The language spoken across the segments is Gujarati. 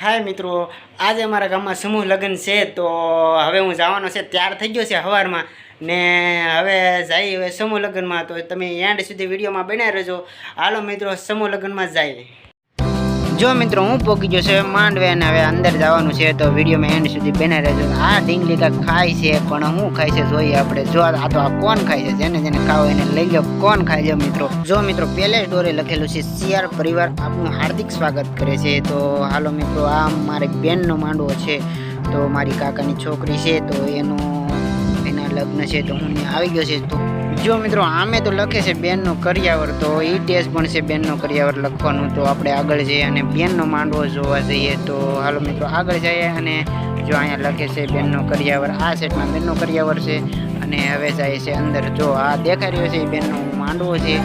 હાય મિત્રો, આજે મારા ગામમાં સમૂહ લગ્ન છે, તો હવે હું જવાનો છે, તૈયાર થઈ ગયો છે સવારમાં ને હવે જાય હવે સમૂહ લગ્નમાં, તો તમે એન્ડ સુધી વિડીયોમાં બનાવી રહેજો. હાલો મિત્રો, સમૂહ લગ્નમાં જઈએ જો મિત્રો હું પોકી ગયો છે, માંડવે અને હવે અંદર જવાનું છે, તો વિડીયોમાં એન્ડ સુધી બેના રહેજો. આ ઢીંગલી કાંઈક ખાય છે, પણ હું ખાય છે જોઈએ આપણે. જો આ તો આ કોણ ખાય છે? જેને જેને ખાવ એને લઈ લો કોણ ખાય છે મિત્રો? જો મિત્રો પહેલે ડોરે લખેલું છે શિયાર પરિવાર આપનું હાર્દિક સ્વાગત કરે છે. તો હાલો મિત્રો આ મારી બેનનો માંડવો છે. તો મારી કાકાની છોકરી છે, તો એનું એના લગ્ન છે, તો હું આવી ગયો છે. તો જો મિત્રો, આમે તો લખે છે બેનનો કરિયાવર, તો એ ટેસ્ટ પણ છે બેનનો કરિયાવર લખવાનું. તો આપણે આગળ જઈએ અને બેનનો માંડવો જોવા જઈએ. તો હાલો મિત્રો, આગળ જઈએ અને જો અહીંયા લખે છે બેનનો કરિયાવર, આ સેટમાં બેનનો કરિયાવર છે અને હવે જાય છે અંદર. જો આ દેખાઈ રહ્યો છે એ બેનનો માંડવો છે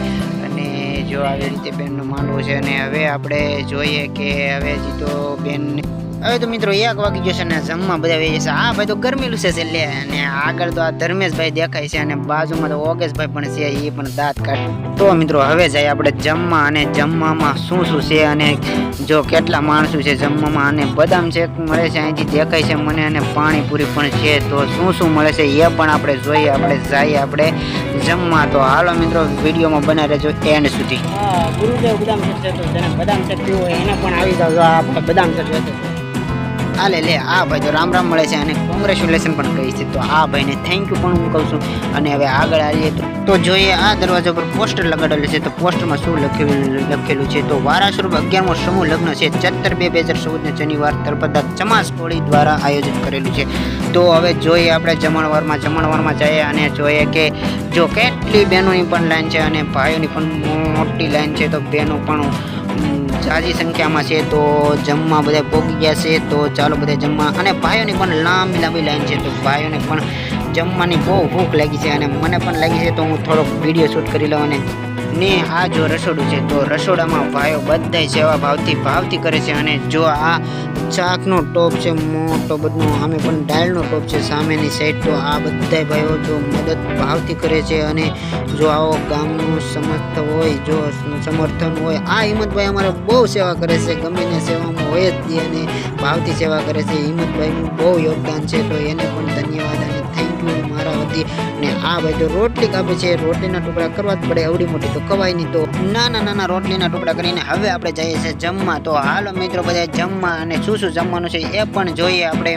અને જો આવી રીતે બેનનો માંડવો છે. અને હવે આપણે જોઈએ કે હવે હજી તો બેન હવે તો મિત્રો, એક વાગી ગયો છે ને જમવા બધા વેચે છે હા, ભાઈ તો ગરમેલું છે લે અને આગળ તો આ ધર્મેશભાઈ દેખાય છે અને બાજુમાં તો ઓગેશભાઈ પણ છે, એ પણ દાંત કાઢે. તો મિત્રો, હવે જાય આપણે જમવા અને જમવામાં શું શું છે અને જો કેટલા માણસો છે જમવામાં અને બદામ છે મળે છે, અહીંથી દેખાય છે મને અને પાણીપુરી પણ છે. તો શું શું મળે છે એ પણ આપણે જોઈએ. આપણે જઈએ આપણે જમવા. તો હાલો મિત્રો, વિડીયોમાં બનાવી રહેજો એન્ડ સુધી. ગુરુદેવ બદામ છે તો જેને બદામ છે એને પણ આવી જાવ બદામ છે આ લે લે આ ભાઈ તો રામ રામ મળે છે અને કોંગ્રેચ્યુલેશન પણ કહી છે. તો આ ભાઈને થેન્ક યુ પણ હું કહું છું. અને હવે આગળ આવીએ તો તો જોઈએ આ દરવાજા પર પોસ્ટર લગાડેલું છે. તો પોસ્ટરમાં શું લખેલું લખેલું છે? તો વારા સ્વરૂપ અગિયારમો સમૂહ લગ્ન છે. ચત્તર બે બે હજાર ચૌદને શનિવાર તળપદા ચમાસ ટોળી દ્વારા આયોજિત કરેલું છે. તો હવે જોઈએ આપણે જમણવારમાં જમણવારમાં જઈએ અને જોઈએ કે જો કેટલી બહેનોની પણ લાઈન છે અને ભાઈઓની પણ મોટી લાઈન છે. તો બહેનો પણ ઝાઝી સંખ્યામાં છે તો જમવા બધા પોગી ગયા છે તો ચાલો બધા જમવા. અને ભાઈઓની પણ લાંબી લાંબી લાઈન છે તો ભાઈઓને પણ જમવાની બહુ ભૂખ લાગી છે અને મને પણ લાગી છે તો હું થોડોક વીડિયો શૂટ કરી લઉં અને ને આ જો રસોડું છે, તો રસોડામાં ભાઈઓ બધાય સેવા ભાવથી ભાવથી કરે છે અને જો આ ચાકનો ટોપ છે, મોટો બધો આમે પણ ડાયલનો ટોપ છે, સામેની સાઈડ તો આ બધાય ભાઈઓ જો મદદ ભાવથી કરે છે અને જો આવો ગામનું સમર્થ હોય, જો સમર્થન હોય, આ હિંમતભાઈ અમારે બહુ સેવા કરે છે, ગમે ને સેવામાં હોય જ અને ભાવથી સેવા કરે છે, હિંમતભાઈનું બહુ યોગદાન છે, તો એને પણ ધન્યવાદ અને થેન્ક યુ મારા હતી. ને આ ભાઈ તો રોટલી કાપે છે. રોટલીના ટુકડા કરવા જ પડે અવડી મોટી, તો કવાય નહીં તો નાના નાના રોટલીના ટુકડા કરીને હવે આપણે જઈએ છીએ જમવા. તો હાલો મિત્રો બધા જમવા અને શું શું જમવાનું છે એ પણ જોઈએ આપણે.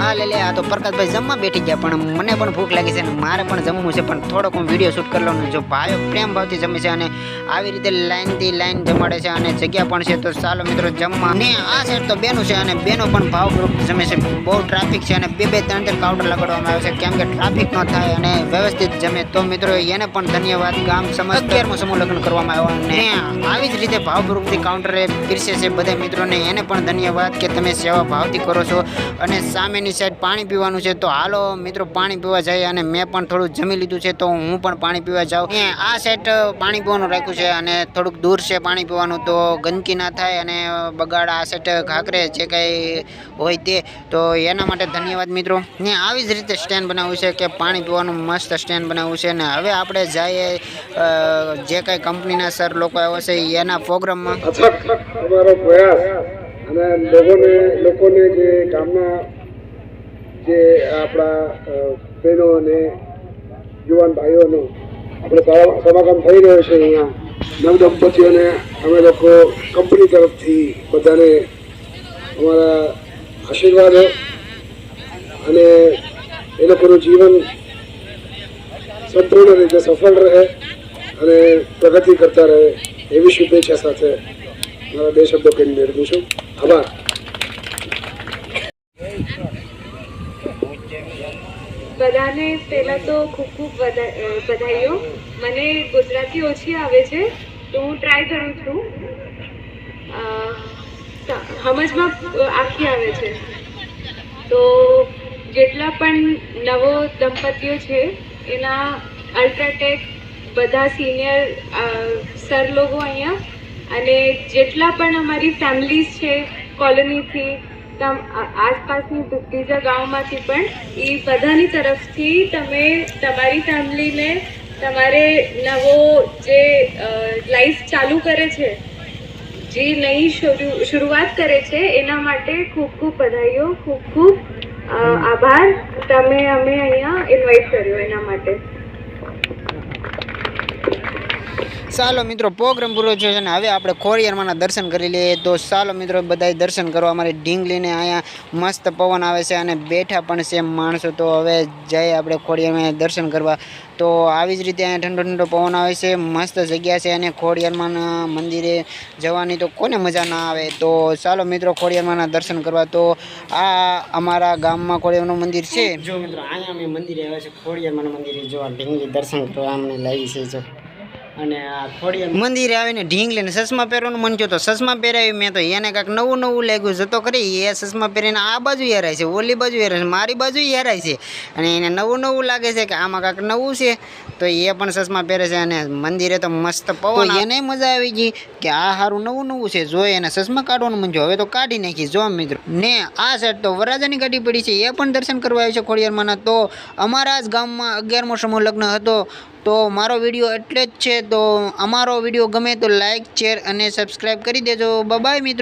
હા, લે લે, આ તો પ્રકાશભાઈ જમવા બેઠી ગયા, પણ મને પણ ભૂખ લાગી છે અને મારે પણ જમવું છે. પણ થોડોક હું વીડિયો શૂટ કરી લઉં જો ભાઈઓ પ્રેમ ભાવથી જમે છે અને આવી રીતે લાઈનથી લાઈન જમાડે છે અને જગ્યા પણ છે, તો ચાલો મિત્રો, જમવા. ને આ સાઈડ તો બેનો છે અને બેનો પણ ભાવ જમે છે. બહુ ટ્રાફિક છે અને બે બે ત્રણ ત્રણ કાઉન્ટર લગાડવામાં આવે છે. કેમ કે ટ્રાફિક ન થાય અને વ્યવસ્થિત જમે. તો મિત્રો, એને પણ ધન્યવાદ. ગામ સમજ અગિયારમો સમૂહ લગ્ન કરવામાં આવ્યો અને આવી જ રીતે ભાવપૂર્વકથી કાઉન્ટરે પીરસે છે બધા મિત્રોને. એને પણ ધન્યવાદ કે તમે સેવા ભાવથી કરો છો. અને સામેની સાઈડ પાણી પીવાનું છે. તો હાલો મિત્રો, પાણી પીવા જાય અને મેં પણ થોડું જમી લીધું છે. તો હું પણ પાણી પીવા જાઉં. આ સાઈડ પાણી પીવાનું રાખ્યું છે અને થોડુંક દૂર છે પાણી પીવાનું. તો ગંદકી ના થાય અને બગાડ આ સેટ ઘાકરે જે કંઈ હોય તે. તો એના માટે ધન્યવાદ મિત્રો. ને આવી જ રીતે સ્ટેન્ડ બનાવ્યું છે કે પાણી પીવાનું મસ્ત સ્ટેન્ડ બનાવ્યું છે ને હવે આપણે જઈએ જે કાંઈ કંપનીના સર લોકો આવ્યા છે એના પ્રોગ્રામમાં. અમારો પ્રયાસ અને લોકોને લોકોને જે ગામના જે આપણા બહેનો અને યુવાન ભાઈઓનો આપણે સમાગમ થઈ રહ્યો છે અહીંયા. નવદંપતિઓને અમે લોકો કંપની તરફથી બધાને અમારા આશીર્વાદો અને એ લોકોનું જીવન સંપૂર્ણ રીતે સફળ રહે અને પ્રગતિ કરતા રહે એવી શુભેચ્છા સાથે મારા બે શબ્દો કહીને નિર્મું છું. આભાર. બધાને પહેલાં તો ખૂબ ખૂબ બધાઈઓ મને ગુજરાતી ઓછી આવે છે, તો હું ટ્રાય કરું છું. સમજમાં આખી આવે છે. તો જેટલા પણ નવો દંપતીઓ છે, એના અલ્ટ્રાટેક બધા સિનિયર સર લોકો અહીંયા. અને જેટલા પણ અમારી ફેમિલીઝ છે કોલોનીથી આસપાસની બીજા ગામમાંથી પણ, એ બધાની તરફથી તમે તમારી ફેમિલીને તમારે નવો જે લાઈફ ચાલુ કરે છે, જે નહીં શરૂ, શરૂઆત કરે છે, એના માટે ખૂબ ખૂબ બધાઈઓ ખૂબ ખૂબ આભાર. તમે અમે અહીંયા ઇન્વાઇટ કર્યો એના માટે. ચાલો મિત્રો પ્રોગ્રામ પૂરો થયો છે અને હવે આપણે ખોરિયારમાંના દર્શન કરી લઈએ. તો ચાલો મિત્રો, બધાય દર્શન કરવા અમારી ઢીંગલીને અહીંયા મસ્ત પવન આવે છે અને બેઠા પણ છે માણસો. તો હવે જઈએ આપણે ખોડિયારમાં દર્શન કરવા. તો આવી જ રીતે અહીંયા ઠંડો ઠંડો પવન આવે છે, મસ્ત જગ્યા છે અને ખોડિયારમાંના મંદિરે જવાની તો કોને મજા ના આવે. તો ચાલો મિત્રો ખોડિયારમાંના દર્શન કરવા. તો આ અમારા ગામમાં ખોડિયારનું મંદિર છે. જો મિત્રો, અહીંયા અમે મંદિરે આવ્યા છે ખોડિયારમાંના મંદિરે જોવા. ઢીંગલી દર્શન કરવા અમને લાવી છે, જો. અને આ ખોડિયાર મંદિરે આવીને ઢીંગ લઈને ચશ્મા પહેરવાનું મન થયું તો ચશ્મા પહેરાવી મેં તો એને કાંઈક નવું નવું લાગ્યું. જતો કરી એ સસમા પહેરીને આ બાજુ હેરાય છે ઓલી બાજુ હેરાય છે મારી બાજુ હેરાય છે. અને એને નવું નવું લાગે છે કે આમાં કાંઈક નવું છે. તો એ પણ સસમા પહેરે છે અને મંદિરે તો મસ્ત પવન એને મજા આવી ગઈ કે આ સારું નવું નવું છે. જો એને ચશ્મા કાઢવાનું મન હવે તો કાઢી નાખી. જો મિત્રો ને આ સાઈડ તો વરરાજાની ગાડી પડી છે. એ પણ દર્શન કરવા આવ્યું છે ખોડિયારમાંના તો અમારા જ ગામમાં અગિયારમો સમૂહ લગ્ન હતો. તો મારો વીડિયો એટલે જ છે. તો અમારો વીડિયો ગમે તો લાઈક શેર અને સબસ્ક્રાઈબ કરી દેજો. બાય મિત્રો.